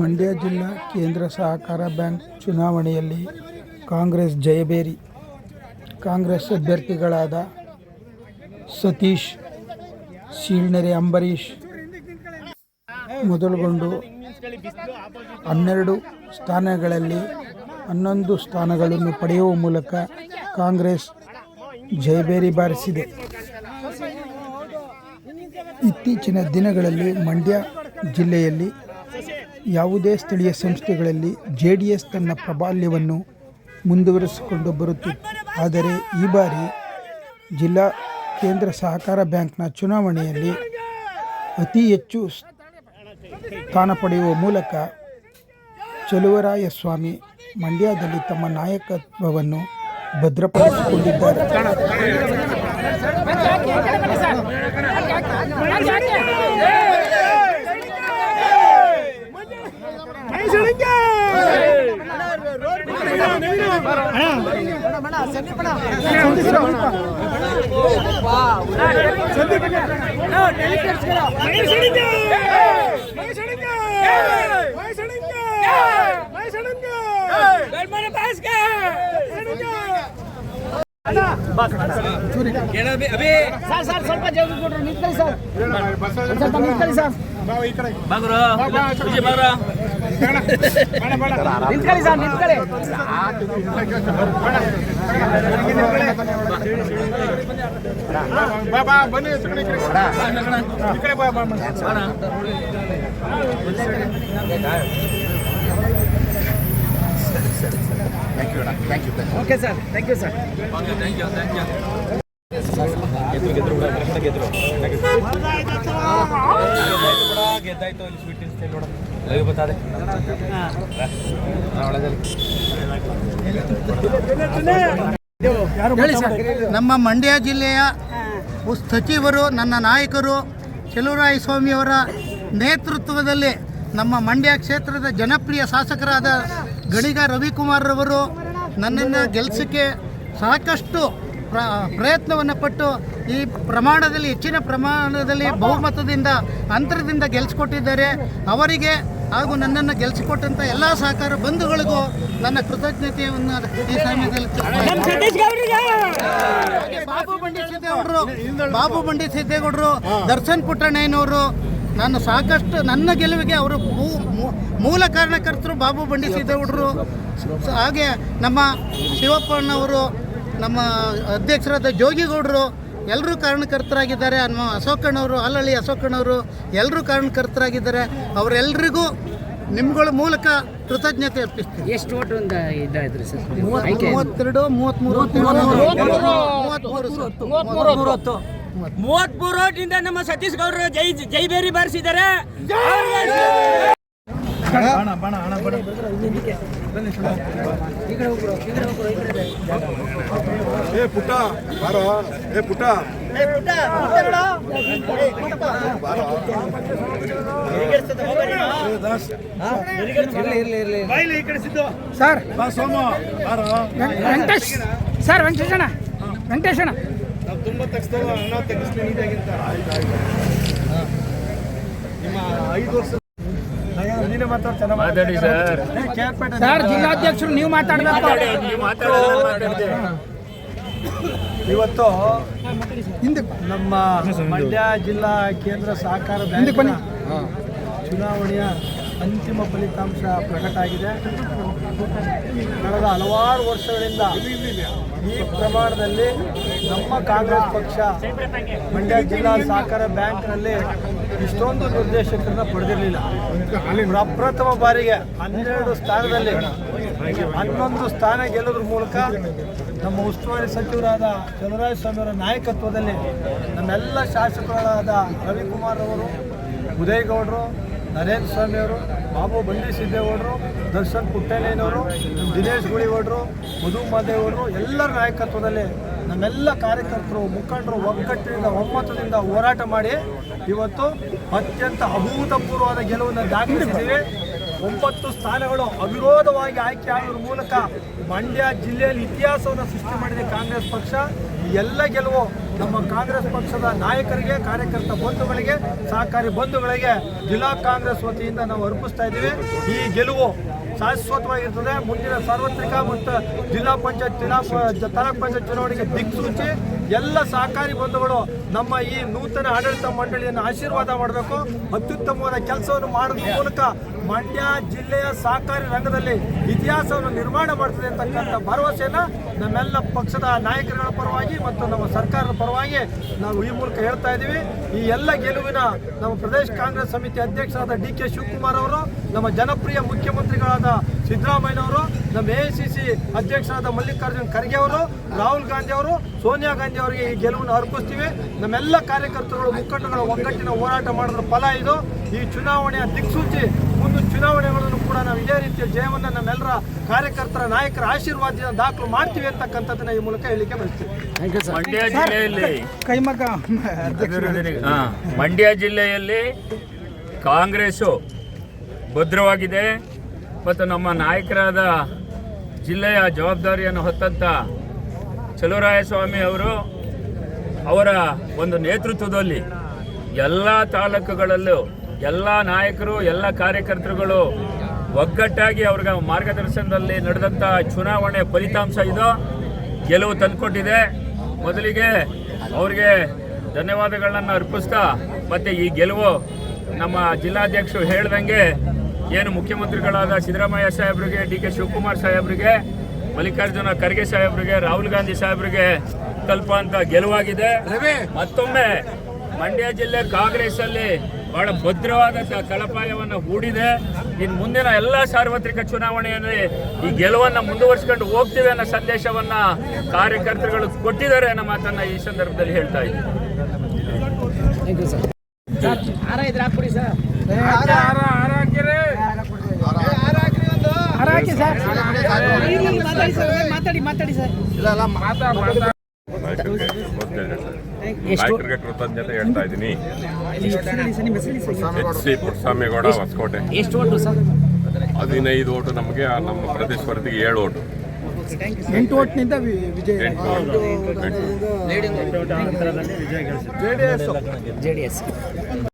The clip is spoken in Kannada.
ಮಂಡ್ಯ ಜಿಲ್ಲಾ ಕೇಂದ್ರ ಸಹಕಾರ ಬ್ಯಾಂಕ್ ಚುನಾವಣೆಯಲ್ಲಿ ಕಾಂಗ್ರೆಸ್ ಜಯಬೇರಿ ಕಾಂಗ್ರೆಸ್ ಅಭ್ಯರ್ಥಿಗಳಾದ ಸತೀಶ್, ಶೀಳ್ನೆರೆ ಅಂಬರೀಷ್, ಮೊದಲುಗೊಂಡು ಹನ್ನೆರಡು ಸ್ಥಾನಗಳಲ್ಲಿ ಹನ್ನೊಂದು ಸ್ಥಾನಗಳನ್ನು ಪಡೆಯುವ ಮೂಲಕ ಕಾಂಗ್ರೆಸ್ ಜಯಬೇರಿ ಬಾರಿಸಿದೆ. ಇತ್ತೀಚಿನ ದಿನಗಳಲ್ಲಿ ಮಂಡ್ಯ ಜಿಲ್ಲೆಯಲ್ಲಿ ಯಾವುದೇ ಸ್ಥಳೀಯ ಸಂಸ್ಥೆಗಳಲ್ಲಿ ಜೆ ಡಿ ಎಸ್ ತನ್ನ ಪ್ರಾಬಲ್ಯವನ್ನು ಮುಂದುವರಿಸಿಕೊಂಡು ಬರುತ್ತಿತ್ತು ಆದರೆ ಈ ಬಾರಿ ಜಿಲ್ಲಾ ಕೇಂದ್ರ ಸಹಕಾರ ಬ್ಯಾಂಕ್ನ ಚುನಾವಣೆಯಲ್ಲಿ ಅತಿ ಹೆಚ್ಚು ಸ್ಥಾನ ಪಡೆಯುವ ಮೂಲಕ ಚಲುವರಾಯಸ್ವಾಮಿ ಮಂಡ್ಯದಲ್ಲಿ ತಮ್ಮ ನಾಯಕತ್ವವನ್ನು ಭದ್ರಪಡಿಸಿಕೊಂಡಿದ್ದಾರೆ ಸರ್ ಸರ್ ಸ್ವಲ್ಪ ಜಲ್ದಿ ಕೊಡ್ರಿ ನಿಂತ್ಕೊಳ್ಳಿ ಸರ್. ಸ್ವಲ್ಪ ನಿಂತ್ಕೊಳ್ಳಿ ಸರ್. ನಿಂತ್ಕೊಳ್ಳಿ ಸರ್ ನಿಂತ್ಕೊಳ್ಳಿ. Okay sir? Thank you sir ಗೆದ್ದಾಯ್ತು ಇಲ್ಲಿ ಸ್ವೀಟ್ ಸ್ಟೈಲ್ ಬತ್ತಾದೆ. ನಮ್ಮ ಮಂಡ್ಯ ಜಿಲ್ಲೆಯ ಸಚಿವರು, ನನ್ನ ನಾಯಕರು, ಚೆಲುವರಾಯ ಸ್ವಾಮಿಯವರ ನೇತೃತ್ವದಲ್ಲಿ ನಮ್ಮ ಮಂಡ್ಯ ಕ್ಷೇತ್ರದ ಜನಪ್ರಿಯ ಶಾಸಕರಾದ ಗಣಿಗ ರವಿಕುಮಾರ್ರವರು ನನ್ನನ್ನು ಗೆಲ್ಲಿಸೋಕ್ಕೆ ಸಾಕಷ್ಟು ಪ್ರ ಪ್ರಯತ್ನವನ್ನು ಪಟ್ಟು ಈ ಪ್ರಮಾಣದಲ್ಲಿ, ಹೆಚ್ಚಿನ ಪ್ರಮಾಣದಲ್ಲಿ ಬಹುಮತದಿಂದ, ಅಂತರದಿಂದ ಗೆಲ್ಲಿಸ್ಕೊಟ್ಟಿದ್ದಾರೆ ಅವರಿಗೆ ಹಾಗೂ ನನ್ನನ್ನು ಗೆಲ್ಲಿಸಿಕೊಟ್ಟಂಥ ಎಲ್ಲ ಸಹಕಾರ ಬಂಧುಗಳಿಗೂ ನನ್ನ ಕೃತಜ್ಞತೆಯನ್ನು ಈ ಸಮಯದಲ್ಲಿ ಬಾಬು ಬಂಡಿ ಸಿದ್ದೇಗೌಡರು ಬಾಬು ಬಂಡಿ ಸಿದ್ದೇಗೌಡರು ದರ್ಶನ್ ಪುಟ್ಟಣ್ಣಯ್ಯನವರು ನಾನು ಸಾಕಷ್ಟು ನನ್ನ ಗೆಲುವಿಗೆ ಅವರು ಮೂಲ ಕಾರಣಕರ್ತರು ಬಾಬು ಬಂಡಿ ಸಿದ್ದೇಗೌಡರು. ಹಾಗೆ ನಮ್ಮ ಶಿವಪ್ಪಣ್ಣವರು ನಮ್ಮ ಅಧ್ಯಕ್ಷರಾದ ಜೋಗಿಗೌಡರು ಎಲ್ಲರೂ ಕಾರಣಕರ್ತರಾಗಿದ್ದಾರೆ ನಮ್ಮ ಅಶೋಕಣ್ಣವರು ಅಲ್ಲಳ್ಳಿ ಅಶೋಕಣ್ಣವರು ಎಲ್ಲರೂ ಕಾರಣಕರ್ತರಾಗಿದ್ದಾರೆ. ಅವರೆಲ್ಲರಿಗೂ ನಿಮ್ಗಳ ಮೂಲಕ ಕೃತಜ್ಞತೆ ಅರ್ಪಿಸ್ತೀವಿ ಎಷ್ಟು ಓಟ್ ಒಂದು ಇದಾಯ್ತು ಸರ್? ಮೂವತ್ತೆರಡು ಮೂವತ್ತ್ಮೂರು. ಮೂವತ್ತ್ಮೂರು ಮೂವತ್ಮೂರು ಓಟಿಂದ ನಮ್ಮ ಸತೀಶ್ ಗೌಡರು ಜೈ ಜೈಬೇರಿ ಬಾರಿಸಿದ್ದಾರೆ. ಏ ಪುಟ್ಟ ಬಾರೋ ಏ ಪುಟ್ಟ. ಸರ್. ಬಾ ಸೋಮ ಬಾರೋ. ವೆಂಕಟೇಶ್ ಸರ್ ವೆಂಕಟೇಶಣ್ಣ ವೆಂಕಟೇಶಣ್ಣ. ನಾವು ತುಂಬ ತೆಗಿಸ್ತೇವೆ ನೀಟಾಗಿಂತ ನಿಮ್ಮ ಐದು ವರ್ಷ ಮಾತಾಡಿ ಸರ್. ಸರ್ ಜಿಲ್ಲಾಧ್ಯಕ್ಷರು ನೀವು ಮಾತಾಡಬೇಕು. ಇವತ್ತು ಹಿಂದೆ ನಮ್ಮ ಮಂಡ್ಯ ಜಿಲ್ಲಾ ಕೇಂದ್ರ ಸಹಕಾರ ಬ್ಯಾಂಕ್ ಚುನಾವಣೆಯ ಅಂತಿಮ ಫಲಿತಾಂಶ ಪ್ರಕಟ ಆಗಿದೆ. ಕಳೆದ ಹಲವಾರು ವರ್ಷಗಳಿಂದ ಈ ಪ್ರಮಾಣದಲ್ಲಿ ನಮ್ಮ ಕಾಂಗ್ರೆಸ್ ಪಕ್ಷ ಮಂಡ್ಯ ಜಿಲ್ಲಾ ಸಹಕಾರ ಬ್ಯಾಂಕ್ನಲ್ಲಿ ಇಷ್ಟೊಂದು ನಿರ್ದೇಶಕರನ್ನ ಪಡೆದಿರಲಿಲ್ಲ. ಪ್ರಪ್ರಥಮ ಬಾರಿಗೆ ಹನ್ನೆರಡು ಸ್ಥಾನದಲ್ಲಿ ಹನ್ನೊಂದು ಸ್ಥಾನ ಗೆಲ್ಲೋದ್ರ ಮೂಲಕ ನಮ್ಮ ಉಸ್ತುವಾರಿ ಸಚಿವರಾದ ಚಲರಾಯ ಸ್ವಾಮಿಯವರ ನಾಯಕತ್ವದಲ್ಲಿ ನಮ್ಮೆಲ್ಲ ಶಾಸಕರಾದ ರವಿಕುಮಾರ್ ಅವರು, ಉದಯಗೌಡರು ನರೇಂದ್ರ ಸ್ವಾಮಿ ಅವರು, ಬಾಬು ಬಂಡಿ ಸಿದ್ದೇಗೌಡರು ದರ್ಶನ್ ನಮ್ಮ ದಿನೇಶ್ ಗುಳಿಗೌಡರು ಮಧು ಮಾದೇವರು ಎಲ್ಲರ ನಾಯಕತ್ವದಲ್ಲಿ ನಮ್ಮೆಲ್ಲ ಕಾರ್ಯಕರ್ತರು, ಮುಖಂಡರು, ಒಗ್ಗಟ್ಟಿನಿಂದ, ಒಮ್ಮತದಿಂದ ಹೋರಾಟ ಮಾಡಿ ಇವತ್ತು ಅತ್ಯಂತ ಅಭೂತಪೂರ್ವವಾದ ಗೆಲುವನ್ನು ದಾಖಲಿಸಿದ್ದೀವಿ. ಒಂಬತ್ತು ಸ್ಥಾನಗಳು ಅವಿರೋಧವಾಗಿ ಆಯ್ಕೆ ಆಗೋದ್ರ ಮೂಲಕ ಮಂಡ್ಯ ಜಿಲ್ಲೆಯಲ್ಲಿ ಇತಿಹಾಸವನ್ನು ಸೃಷ್ಟಿ ಮಾಡಿದೆ ಕಾಂಗ್ರೆಸ್ ಪಕ್ಷ. ಎಲ್ಲ ಗೆಲುವು ನಮ್ಮ ಕಾಂಗ್ರೆಸ್ ಪಕ್ಷದ ನಾಯಕರಿಗೆ, ಕಾರ್ಯಕರ್ತ ಬಂಧುಗಳಿಗೆ, ಸಹಕಾರಿ ಬಂಧುಗಳಿಗೆ ಜಿಲ್ಲಾ ಕಾಂಗ್ರೆಸ್ ವತಿಯಿಂದ ನಾವು ಅರ್ಪಿಸ್ತಾ ಇದ್ದೀವಿ. ಈ ಗೆಲುವು ಶಾಶ್ವತವಾಗಿರ್ತದೆ. ಮುಂದಿನ ಸಾರ್ವತ್ರಿಕ ಮತ್ತು ಜಿಲ್ಲಾ ಪಂಚಾಯತ್ ಜಿಲ್ಲಾ ತಾಲೂಕ್ ಪಂಚಾಯತ್ ಚುನಾವಣೆಗೆ ದಿಕ್ಸೂಚಿ ಎಲ್ಲ ಸಹಕಾರಿ ಬಂಧುಗಳು ನಮ್ಮ ಈ ನೂತನ ಆಡಳಿತ ಮಂಡಳಿಯನ್ನು ಆಶೀರ್ವಾದ ಮಾಡಬೇಕು. ಅತ್ಯುತ್ತಮವಾದ ಕೆಲಸವನ್ನು ಮಾಡೋದ್ರ ಮೂಲಕ ಮಂಡ್ಯ ಜಿಲ್ಲೆಯ ಸಹಕಾರಿ ರಂಗದಲ್ಲಿ ಇತಿಹಾಸವನ್ನು ನಿರ್ಮಾಣ ಮಾಡ್ತದೆ ಅಂತಕ್ಕಂಥ ಭರವಸೆಯನ್ನು ನಮ್ಮೆಲ್ಲ ಪಕ್ಷದ ನಾಯಕರುಗಳ ಪರವಾಗಿ ಮತ್ತು ನಮ್ಮ ಸರ್ಕಾರದ ಪರವಾಗಿ ನಾವು ಈ ಮೂಲಕ ಹೇಳ್ತಾ ಇದ್ದೀವಿ. ಈ ಎಲ್ಲ ಗೆಲುವಿನ ನಮ್ಮ ಪ್ರದೇಶ ಕಾಂಗ್ರೆಸ್ ಸಮಿತಿ ಅಧ್ಯಕ್ಷರಾದ ಡಿ ಕೆ ಶಿವಕುಮಾರ್ ಅವರು, ನಮ್ಮ ಜನಪ್ರಿಯ ಮುಖ್ಯಮಂತ್ರಿಗಳಾದ ಸಿದ್ದರಾಮಯ್ಯನವರು, ನಮ್ಮ ಎ ಸಿ ಸಿ ಅಧ್ಯಕ್ಷರಾದ ಮಲ್ಲಿಕಾರ್ಜುನ್ ಖರ್ಗೆ ಅವರು, ರಾಹುಲ್ ಗಾಂಧಿ ಅವರು ಸೋನಿಯಾ ಗಾಂಧಿ ಅವರಿಗೆ ಈ ಗೆಲುವನ್ನು ಅರ್ಪಿಸ್ತೀವಿ. ನಮ್ಮೆಲ್ಲ ಕಾರ್ಯಕರ್ತರುಗಳು ಮುಖಂಡಗಳ ಒಗ್ಗಟ್ಟಿನ ಹೋರಾಟ ಮಾಡಿದ್ರ. ಫಲ ಇದು. ಈ ಚುನಾವಣೆಯ ದಿಕ್ಸೂಚಿ ಮುಂದೆ ಚುನಾವಣೆಗಳನ್ನು ಕೂಡ ನಾವು ಇದೇ ರೀತಿಯ ಜಯವನ್ನು ನಮ್ಮೆಲ್ಲರ ಕಾರ್ಯಕರ್ತರ ನಾಯಕರ ಆಶೀರ್ವಾದದಿಂದ ದಾಖಲು ಮಾಡ್ತೀವಿ ಅಂತಕ್ಕಂಥದ್ದನ್ನ ಈ ಮೂಲಕ ಹೇಳಿಕೆ ಬಯಸ್ತೀವಿ. ಮಂಡ್ಯ ಜಿಲ್ಲೆಯಲ್ಲಿ ಕೈಮಗ್ಗ ಹಾ, ಮಂಡ್ಯ ಜಿಲ್ಲೆಯಲ್ಲಿ ಕಾಂಗ್ರೆಸ್ಸು ಭದ್ರವಾಗಿದೆ. ಮತ್ತು ನಮ್ಮ ನಾಯಕರಾದ ಜಿಲ್ಲೆಯ ಜವಾಬ್ದಾರಿಯನ್ನು ಹೊತ್ತಂತ ಚಲುವರಾಯಸ್ವಾಮಿ ಅವರು ಅವರ ಒಂದು ನೇತೃತ್ವದಲ್ಲಿ ಎಲ್ಲ ತಾಲೂಕುಗಳಲ್ಲೂ ಎಲ್ಲ ನಾಯಕರು, ಎಲ್ಲ ಕಾರ್ಯಕರ್ತರುಗಳು ಒಗ್ಗಟ್ಟಾಗಿ ಅವ್ರಿಗೆ ಮಾರ್ಗದರ್ಶನದಲ್ಲಿ ನಡೆದಂಥ ಚುನಾವಣೆ ಫಲಿತಾಂಶ ಇದು. ಗೆಲುವು ತಂದುಕೊಟ್ಟಿದೆ. ಮೊದಲಿಗೆ ಅವ್ರಿಗೆ ಧನ್ಯವಾದಗಳನ್ನು ಅರ್ಪಿಸ್ತಾ, ಮತ್ತು ಈ ಗೆಲುವು ನಮ್ಮ ಜಿಲ್ಲಾಧ್ಯಕ್ಷರು ಹೇಳ್ದಂಗೆ ಏನು ಮುಖ್ಯಮಂತ್ರಿಗಳಾದ ಸಿದ್ದರಾಮಯ್ಯ ಸಾಹೇಬ್ರಿಗೆ, ಡಿ ಕೆ ಶಿವಕುಮಾರ್ ಸಾಹೇಬ್ರಿಗೆ ಮಲ್ಲಿಕಾರ್ಜುನ ಖರ್ಗೆ ಸಾಹೇಬ್ರಿಗೆ ರಾಹುಲ್ ಗಾಂಧಿ ಸಾಹೇಬ್ರಿಗೆ ತಲುಪುವಂತ ಗೆಲುವಾಗಿದೆ. ಮತ್ತೊಮ್ಮೆ ಮಂಡ್ಯ ಜಿಲ್ಲೆ ಕಾಂಗ್ರೆಸ್ ಅಲ್ಲಿ ಬಹಳ ಭದ್ರವಾದ ತಳಪಾಯವನ್ನು ಹೂಡಿದೆ. ಇನ್ನು ಮುಂದಿನ ಎಲ್ಲ ಸಾರ್ವತ್ರಿಕ ಚುನಾವಣೆಯಲ್ಲಿ ಈ ಗೆಲುವನ್ನ ಮುಂದುವರಿಸಿಕೊಂಡು ಹೋಗ್ತೀವಿ ಅನ್ನೋ ಸಂದೇಶವನ್ನ ಕಾರ್ಯಕರ್ತರುಗಳು ಕೊಟ್ಟಿದ್ದಾರೆ ಅನ್ನೋ ಮಾತನ್ನ ಈ ಸಂದರ್ಭದಲ್ಲಿ ಹೇಳ್ತಾ ಇದ್ದೀನಿ ಹರಾಕಿ ಸರ್ ಮಾತಾಡಿ ಸರ್. ಮಾತಾಡಿ ಮಾತಾಡಿ ಸರ್. ನಾಯಕರಿಗೆ ಕೃತಜ್ಞತೆ ಹೇಳ್ತಾ ಇದ್ದೀನಿ. H C Puttaswamygowda Hosakote. ಎಷ್ಟು ಓಟು ಸರ್? ಹದಿನೈದು ಓಟು ನಮಗೆ ನಮ್ಮ ಪ್ರತಿಸ್ಪರ್ಧಿಗೆ ಏಳು ಓಟು. ಎಂಟು ಓಟ್ನಿಂದ ವಿಜಯ. ಎಂಟು